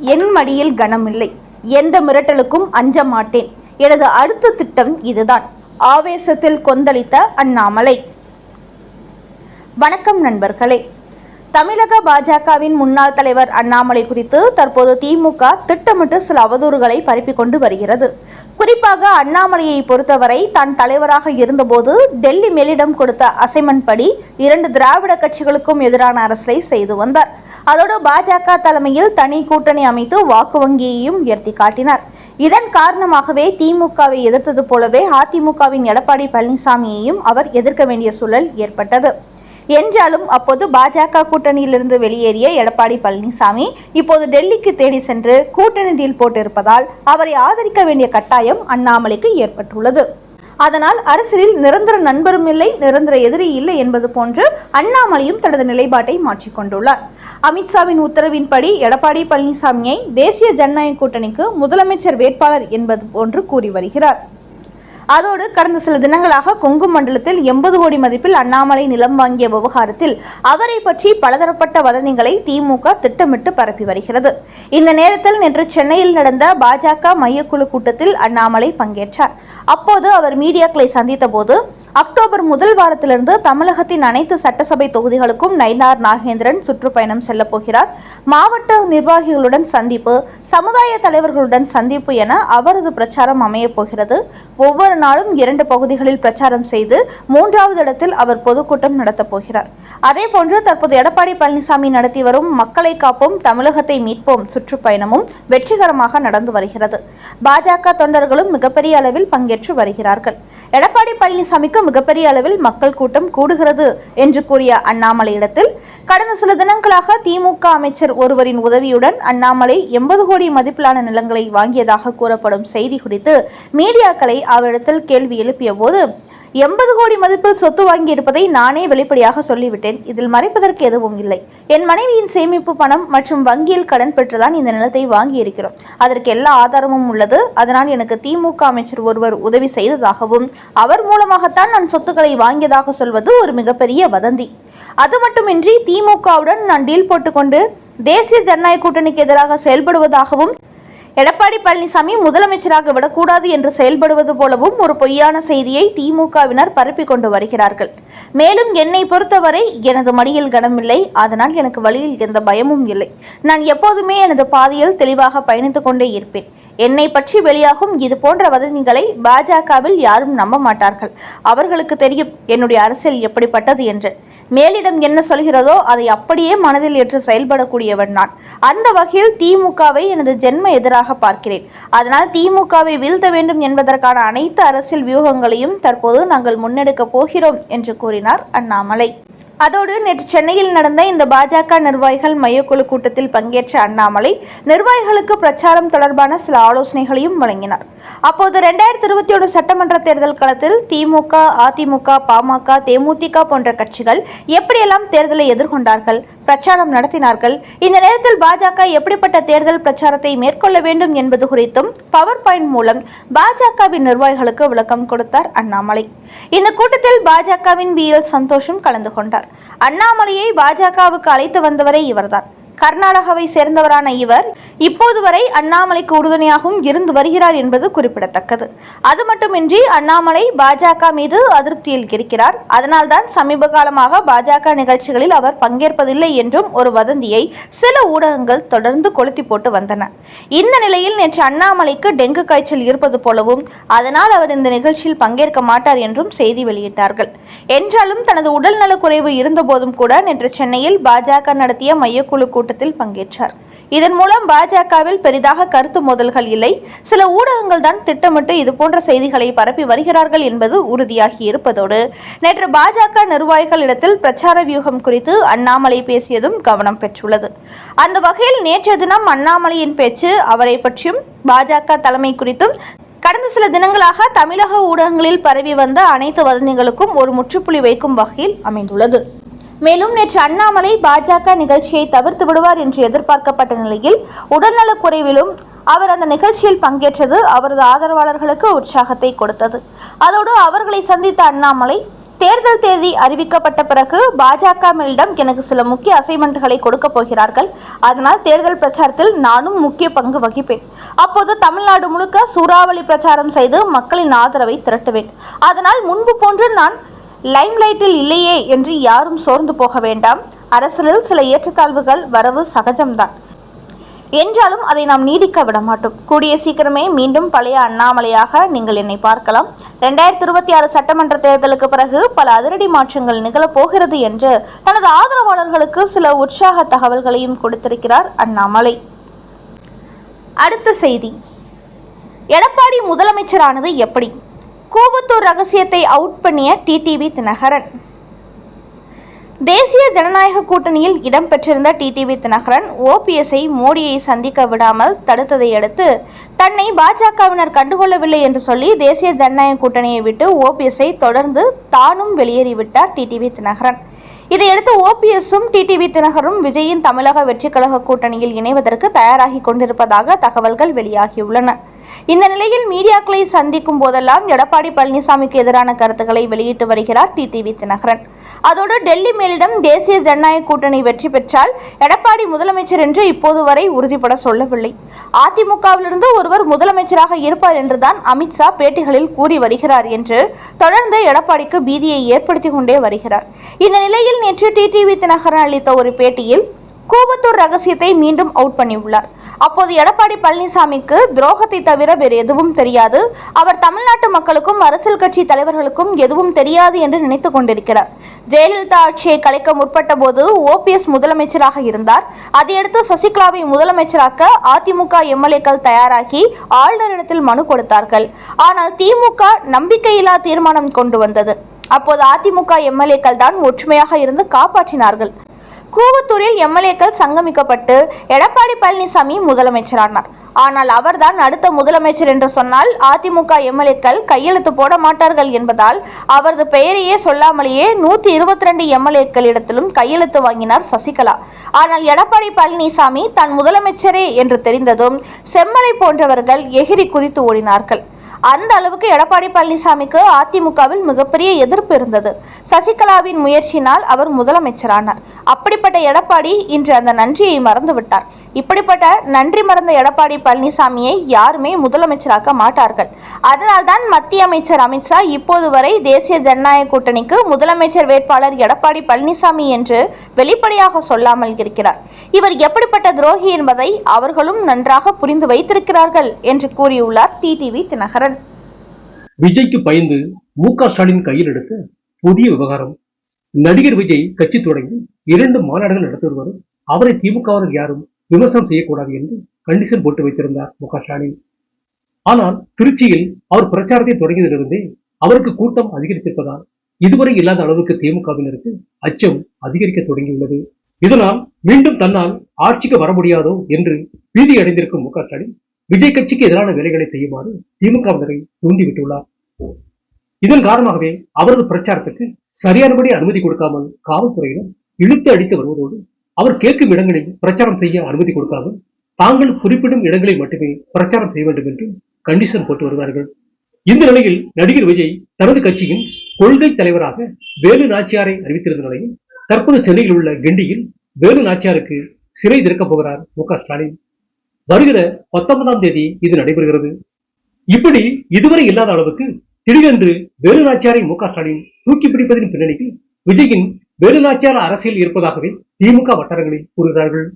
என் மடியில் கனமில்லை. எந்த மிரட்டலுக்கும் அஞ்ச மாட்டேன். எனது அடுத்த திட்டம் இதுதான். ஆவேசத்தில் கொந்தளித்த அண்ணாமலை. வணக்கம் நண்பர்களே. தமிழக பாஜகவின் முன்னாள் தலைவர் அண்ணாமலை குறித்து தற்போது திமுக திட்டமிட்டு சில அவதூறுகளை பரப்பிக் கொண்டு வருகிறது. குறிப்பாக அண்ணாமலையை பொறுத்தவரை தான் தலைவராக இருந்தபோது டெல்லி மேலிடம் கொடுத்த அசைன்மெண்ட் படி இரண்டு திராவிட கட்சிகளுக்கும் எதிரான அரசலை செய்து வந்தார். அதோடு பாஜக தலைமையில் தனி கூட்டணி அமைத்து வாக்கு வங்கியையும் உயர்த்தி காட்டினார். இதன் காரணமாகவே திமுகவை எதிர்த்தது போலவே அதிமுகவின் எடப்பாடி பழனிசாமியையும் அவர் எதிர்க்க வேண்டிய சூழல் ஏற்பட்டது. என்றாலும் அப்போது பாஜக கூட்டணியிலிருந்து வெளியேறிய எடப்பாடி பழனிசாமி இப்போது டெல்லிக்கு தேடி சென்று கூட்டணி டீல் போட்டிருப்பதால் அவரை ஆதரிக்க வேண்டிய கட்டாயம் அண்ணாமலைக்கு ஏற்பட்டுள்ளது. அதனால் அரசியலில் நிரந்தர நண்பரும் இல்லை நிரந்தர எதிரி இல்லை என்பது போன்று அண்ணாமலையும் தனது நிலைப்பாட்டை மாற்றிக்கொண்டுள்ளார் அமித்ஷாவின் உத்தரவின்படி எடப்பாடி பழனிசாமியை தேசிய ஜனநாயக கூட்டணிக்கு முதலமைச்சர் வேட்பாளர் என்பது போன்று கூறி வருகிறார். அதோடு கடந்த சில தினங்களாக கொங்கு மண்டலத்தில் எண்பது கோடி மதிப்பில் அண்ணாமலை நிலம் வாங்கிய விவகாரத்தில் அவரை பற்றி பலதரப்பட்ட வதந்திகளை திமுக திட்டமிட்டு பரப்பி வருகிறது. இந்த நேரத்தில் நேற்று சென்னையில் நடந்த பாஜக மையக்குழு கூட்டத்தில் அண்ணாமலை பங்கேற்றார். அப்போது அவர் மீடியாக்களை சந்தித்த போது அக்டோபர் முதல் வாரத்திலிருந்து தமிழகத்தின் அனைத்து சட்டசபை தொகுதிகளுக்கும் நயினார் நாகேந்திரன் சுற்றுப்பயணம் செல்ல போகிறார். மாவட்ட நிர்வாகிகளுடன் சந்திப்பு சமுதாய தலைவர்களுடன் சந்திப்பு என அவரது பிரச்சாரம் அமையப் போகிறது. ஒவ்வொரு நாளும் இரண்டு பகுதிகளில் பிரச்சாரம் செய்து மூன்றாவது இடத்தில் அவர் பொதுக்கூட்டம் நடத்தப் போகிறார். அதேபோன்று தற்போது எடப்பாடி பழனிசாமி நடத்தி வரும் மக்களை காப்போம் தமிழகத்தை மீட்போம் சுற்றுப்பயணமும் வெற்றிகரமாக நடந்து வருகிறது. பாஜக தொண்டர்களும் மிகப்பெரிய அளவில் பங்கேற்று வருகிறார்கள். எடப்பாடி பழனிசாமிக்கு மிகப்பெரிய அளவில் மக்கள் கூட்டம் கூடுகிறது என்று கூறிய அண்ணாமலையிடத்தில் கடந்த சில தினங்களாக திமுக அமைச்சர் ஒருவரின் உதவியுடன் அண்ணாமலை எண்பது கோடி மதிப்பிலான நிலங்களை வாங்கியதாக கூறப்படும் செய்தி குறித்து மீடியாக்களை அவரிடத்தில் கேள்வி எழுப்பிய போது எண்பது கோடி மதிப்பில் சொத்து வாங்கி இருப்பதை நானே வெளிப்படையாக சொல்லிவிட்டேன். இதில் மறைப்பதற்கு எதுவும் இல்லை. என் மனைவியின் சேமிப்பு பணம் மற்றும் வங்கியில் கடன் பெற்றுதான் இந்த நிலத்தை வாங்கி இருக்கிறோம் அதற்கு எல்லா ஆதாரமும் உள்ளது. அதனால் எனக்கு திமுக அமைச்சர் ஒருவர் உதவி செய்ததாகவும் அவர் மூலமாகத்தான் நான் சொத்துக்களை வாங்கியதாக சொல்வது ஒரு மிகப்பெரிய வதந்தி. அது மட்டுமின்றி திமுகவுடன் நான் டீல் போட்டுக்கொண்டு தேசிய ஜனநாயக கூட்டணிக்கு எதிராக செயல்படுவதாகவும் எடப்பாடி பழனிசாமி முதலமைச்சராக விடக்கூடாது என்று செயல்படுவது போலவும் ஒரு பொய்யான செய்தியை திமுகவினர் பரப்பிக் கொண்டு வருகிறார்கள். மேலும் என்னை பொறுத்தவரை எனது மடியில் கனமில்லை அதனால் எனக்கு வழியில் எந்த பயமும் இல்லை. நான் எப்போதுமே எனது பாதையில் தெளிவாக பயணித்துக் கொண்டே இருப்பேன். என்னை பற்றி வெளியாகும் இது போன்ற வதந்திகளை பாஜகவில் யாரும் நம்ப மாட்டார்கள். அவர்களுக்கு தெரியும் என்னுடைய அரசியல் எப்படிப்பட்டது என்று. மேலிடம் என்ன சொல்கிறதோ அதை அப்படியே மனதில் ஏற்று செயல்படக்கூடியவன் நான். அந்த வகையில் திமுகவை எனது ஜென்ம எதிராக பார்க்கிறேன். அதனால் திமுகவை வீழ்த்த வேண்டும் என்பதற்கான அனைத்து அரசியல் வியூகங்களையும் தற்போது நாங்கள் முன்னெடுக்க போகிறோம் என்று கூறினார் அண்ணாமலை. அதோடு நேற்று சென்னையில் நடந்த இந்த பாஜக நிர்வாகிகள் மையக்குழு கூட்டத்தில் பங்கேற்ற அண்ணாமலை நிர்வாகிகளுக்கு பிரச்சாரம் தொடர்பான சில ஆலோசனைகளையும் வழங்கினார். அப்போது ரெண்டாயிரத்தி இருபத்தி ஒன்று சட்டமன்ற தேர்தல் களத்தில் திமுக அதிமுக பாமக தேமுதிக போன்ற கட்சிகள் எப்படியெல்லாம் தேர்தலை எதிர்கொண்டார்கள்? பிரச்சாரம் நடத்தினார்கள். இந்த நேரத்தில் பாஜக எப்படிப்பட்ட தேர்தல் பிரச்சாரத்தை மேற்கொள்ள வேண்டும் என்பது குறித்தும் பவர் பாயிண்ட் மூலம் பாஜகவின் நிர்வாகிகளுக்கு விளக்கம் கொடுத்தார் அண்ணாமலை. இந்த கூட்டத்தில் பாஜகவின் வி எல் சந்தோஷும் கலந்து கொண்டார். அண்ணாமலையை பாஜகவுக்கு அழைத்து வந்தவரே இவர்தான். கர்நாடகாவை சேர்ந்தவரான இவர் இப்போது வரை அண்ணாமலைக்கு உறுதுணையாகவும் இருந்து வருகிறார் என்பது குறிப்பிடத்தக்கது. அது மட்டுமின்றி அண்ணாமலை பாஜக மீது அதிருப்தியில் இருக்கிறார். அதனால்தான் சமீப காலமாக பாஜக நிகழ்ச்சிகளில் அவர் பங்கேற்பதில்லை என்றும் ஒரு வதந்தியை சில ஊடகங்கள் தொடர்ந்து கொளுத்தி போட்டு வந்தன. இந்த நிலையில் நேற்று அண்ணாமலைக்கு டெங்கு காய்ச்சல் இருப்பது போலவும் அதனால் அவர் இந்த நிகழ்ச்சியில் பங்கேற்க மாட்டார் என்றும் செய்தி வெளியிட்டார்கள். என்றாலும் தனது உடல்நலக்குறைவு இருந்தபோதும் கூட நேற்று சென்னையில் பாஜக நடத்திய மையக்குழு கூட்டத்தில் பங்கேற்றார். இதன் மூலம் பாஜகவில் பெரிதாக கருத்து மோதல்கள் இல்லை. சில ஊடகங்கள் தான் திட்டமிட்டு இதுபோன்ற செய்திகளை பரப்பி வருகிறார்கள் என்பது உறுதியாகி இருப்பதோடு நேற்று பாஜக நிர்வாகிகளிடத்தில் பிரச்சார வியூகம் குறித்து அண்ணாமலை பேசியதும் கவனம் பெற்றுள்ளது. அந்த வகையில் நேற்றைய தினம் அண்ணாமலையின் பேச்சு அவரை பற்றியும் பாஜக தலைமை குறித்தும் கடந்த சில தினங்களாக தமிழக ஊடகங்களில் பரவி வந்த அனைத்து வதந்திகளுக்கும் ஒரு முற்றுப்புள்ளி வைக்கும் வகையில் அமைந்துள்ளது. மேலும் நேற்று அண்ணாமலை பாஜக நிகழ்ச்சியை தவிர்த்து விடுவார் என்று எதிர்பார்க்கப்பட்ட நிலையில் உடல்நலக் குறைவிலும் அவர் அந்த நிகழ்ச்சியில் பங்கேற்றது அவரது ஆதரவாளர்களுக்கு உற்சாகத்தை கொடுத்தது. அதோடு அவர்களை சந்தித்த அண்ணாமலை தேர்தல் தேதி அறிவிக்கப்பட்ட பிறகு பாஜக எனக்கு சில முக்கிய அசைன்மெண்ட்களை கொடுக்க போகிறார்கள். அதனால் தேர்தல் பிரச்சாரத்தில் நானும் முக்கிய பங்கு வகிப்பேன். அப்போது தமிழ்நாடு முழுக்க சூறாவளி பிரச்சாரம் செய்து மக்களின் ஆதரவை திரட்டுவேன். அதனால் முன்பு போன்று நான் லைம்லைட்டில் இல்லையே என்று யாரும் சோர்ந்து போக வேண்டாம். அரசியலில் சில ஏற்றத்தாழ்வுகள் வரவு சகஜம்தான். என்றாலும் அதை நாம் நீடிக்க விட மாட்டோம். கூடிய சீக்கிரமே மீண்டும் பழைய அண்ணாமலையாக நீங்கள் என்னை பார்க்கலாம். ரெண்டாயிரத்தி இருபத்தி ஆறு சட்டமன்ற தேர்தலுக்கு பிறகு பல அதிரடி மாற்றங்கள் நிகழப் போகிறது என்று தனது ஆதரவாளர்களுக்கு சில உற்சாக தகவல்களையும் கொடுத்திருக்கிறார் அண்ணாமலை. அடுத்த செய்தி. எடப்பாடி முதலமைச்சரானது எப்படி? கூவத்தூர் ரகசியத்தை அவுட் பண்ணிய டிடிவி தினகரன். தேசிய ஜனநாயக கூட்டணியில் இடம்பெற்றிருந்த டிடிவி தினகரன் ஓபிஎஸ்ஐ மோடியை சந்திக்க விடாமல் தடுத்ததை அடுத்து தன்னை பாஜகவினர் கண்டுகொள்ளவில்லை என்று சொல்லி தேசிய ஜனநாயக கூட்டணியை விட்டு ஓபிஎஸ்ஐ தொடர்ந்து தானும் வெளியேறிவிட்டார் டிடிவி தினகரன். இதையடுத்து ஓபிஎஸும் டிடிவி தினகரும் விஜயின் தமிழக வெற்றிக் கழக கூட்டணியில் இணைவதற்கு தயாராகி கொண்டிருப்பதாக தகவல்கள் வெளியாகியுள்ளன. இந்த நிலையில் மீடியாக்களை சந்திக்கும் போதெல்லாம் எடப்பாடி பழனிசாமிக்கு எதிரான கருத்துக்களை வெளியிட்டு வருகிறார் டிடிவி தினகரன். அதோடு டெல்லி மேலிடம் தேசிய ஜனநாயக கூட்டணி வெற்றி பெற்றால் எடப்பாடி முதலமைச்சர் என்று இப்போது வரை உறுதிபட சொல்லவில்லை. அதிமுகவிலிருந்து ஒருவர் முதலமைச்சராக இருப்பார் என்றுதான் அமித்ஷா பேட்டிகளில் கூறி வருகிறார் என்று தொடர்ந்து எடப்பாடிக்கு பீதியை ஏற்படுத்தி கொண்டே வருகிறார். இந்த நிலையில் நேற்று டிடிவி தினகரன் அளித்த ஒரு பேட்டியில் கூவத்தூர் ரகசியத்தை மீண்டும் அவுட் பண்ணியுள்ளார். அப்போது எடப்பாடி பழனிசாமிக்கு துரோகத்தை தவிர வேறு எதுவும் தெரியாது. அவர் தமிழ்நாட்டு மக்களுக்கும் அரசியல் கட்சி தலைவர்களுக்கும் எதுவும் தெரியாது என்று நினைத்துக் கொண்டிருக்கிறார். ஜெயலலிதா ஆட்சியை கலைக்க முற்பட்ட போது ஓபிஎஸ் முதலமைச்சராக இருந்தார். அதையடுத்து சசிகலாவை முதலமைச்சராக்க அதிமுக எம்எல்ஏக்கள் தயாராகி ஆளுநரிடத்தில் மனு கொடுத்தார்கள். ஆனால் திமுக நம்பிக்கையில்லா தீர்மானம் கொண்டு வந்தது. அப்போது அதிமுக எம்எல்ஏக்கள் தான் ஒற்றுமையாக இருந்து காப்பாற்றினார்கள். கூவத்தூரில் எம்எல்ஏக்கள் சங்கமிக்கப்பட்டு எடப்பாடி பழனிசாமி முதலமைச்சரானார். ஆனால் அவர்தான் அடுத்த முதலமைச்சர் என்று சொன்னால் அதிமுக எம்எல்ஏக்கள் கையெழுத்து போட மாட்டார்கள் என்பதால் அவரது பெயரையே சொல்லாமலேயே நூற்றி இருபத்தி ரெண்டு எம்எல்ஏக்களிடத்திலும் கையெழுத்து வாங்கினார் சசிகலா. ஆனால் எடப்பாடி பழனிசாமி தான் முதலமைச்சரே என்று தெரிந்ததும் செம்மலை போன்றவர்கள் எகிரி குதித்து ஓடினார்கள். அந்த அளவுக்கு எடப்பாடி பழனிசாமிக்கு அதிமுகவில் மிகப்பெரிய எதிர்ப்பு இருந்தது. சசிகலாவின் முயற்சியினால் அவர் முதலமைச்சரானார். அப்படிப்பட்ட எடப்பாடி இன்று அந்த நன்றியை மறந்துவிட்டார். இப்படிப்பட்ட நன்றி மறந்த எடப்பாடி பழனிசாமியை யாருமே முதலமைச்சராக்க மாட்டார்கள். அதனால்தான் மத்திய அமைச்சர் அமித்ஷா இப்போது வரை தேசிய ஜனநாயக கூட்டணிக்கு முதலமைச்சர் வேட்பாளர் எடப்பாடி பழனிசாமி என்று வெளிப்படையாக சொல்லாமல் இருக்கிறார். இவர் எப்படிப்பட்ட துரோகி என்பதை அவர்களும் நன்றாக புரிந்து வைத்திருக்கிறார்கள் என்று கூறியுள்ளார் டிடிவி தினகரன். விஜய்க்கு பயந்து மு க ஸ்டாலின் கையில் எடுத்த புதிய விவகாரம். நடிகர் விஜய் கட்சி தொடங்கி இரண்டு மாநாடுகள் நடத்தி வருவார். அவரை திமுகவர்கள் யாரும் விமர்சனம் செய்யக்கூடாது என்று கண்டிஷன் போட்டு வைத்திருந்தார் மு ஸ்டாலின். ஆனால் திருச்சியில் அவர் பிரச்சாரத்தை தொடங்கியதிலிருந்தே அவருக்கு கூட்டம் அதிகரித்திருப்பதால் இதுவரை இல்லாத அளவுக்கு திமுகவினருக்கு அச்சம் அதிகரிக்க தொடங்கியுள்ளது. இதனால் மீண்டும் தன்னால் ஆட்சிக்கு வர முடியாதோ என்று பீதி அடைந்திருக்கும் மு ஸ்டாலின் விஜய் கட்சிக்கு எதிரான வேலைகளை செய்யுமாறு திமுகவினரை தூண்டிவிட்டுள்ளார். இதன் காரணமாகவே அவரது பிரச்சாரத்துக்கு சரியானபடி அனுமதி கொடுக்காமல் காவல்துறையினர் இழுத்து அடித்து வருவதோடு அவர் கேட்கும் இடங்களில் பிரச்சாரம் செய்ய அனுமதி கொடுக்காமல் தாங்கள் குறிப்பிடும் இடங்களை மட்டுமே பிரச்சாரம் செய்ய வேண்டும் என்று கண்டிஷன் போட்டு வருவார்கள். இந்த நிலையில் நடிகர் விஜய் தனது கட்சியின் கொள்கை தலைவராக வேலு நாச்சியாரை அறிவித்திருந்த நிலையில் தற்போது சென்னையில் உள்ள கிண்டியில் வேலு நாச்சியாருக்கு சிறை திறக்கப் போகிறார் மு க ஸ்டாலின். வருகிற பத்தொன்பதாம் தேதி இது நடைபெறுகிறது. இப்படி இதுவரை இல்லாத அளவுக்கு திடீரென்று வேலு நாச்சியாரை மு க ஸ்டாலின் தூக்கி பிடிப்பதின் பின்னணியில் விஜயின் வேலுநாச்சியார் அரசியல் இருப்பதாகவே திமுக வட்டாரங்களில் கூறுகிறார்கள்.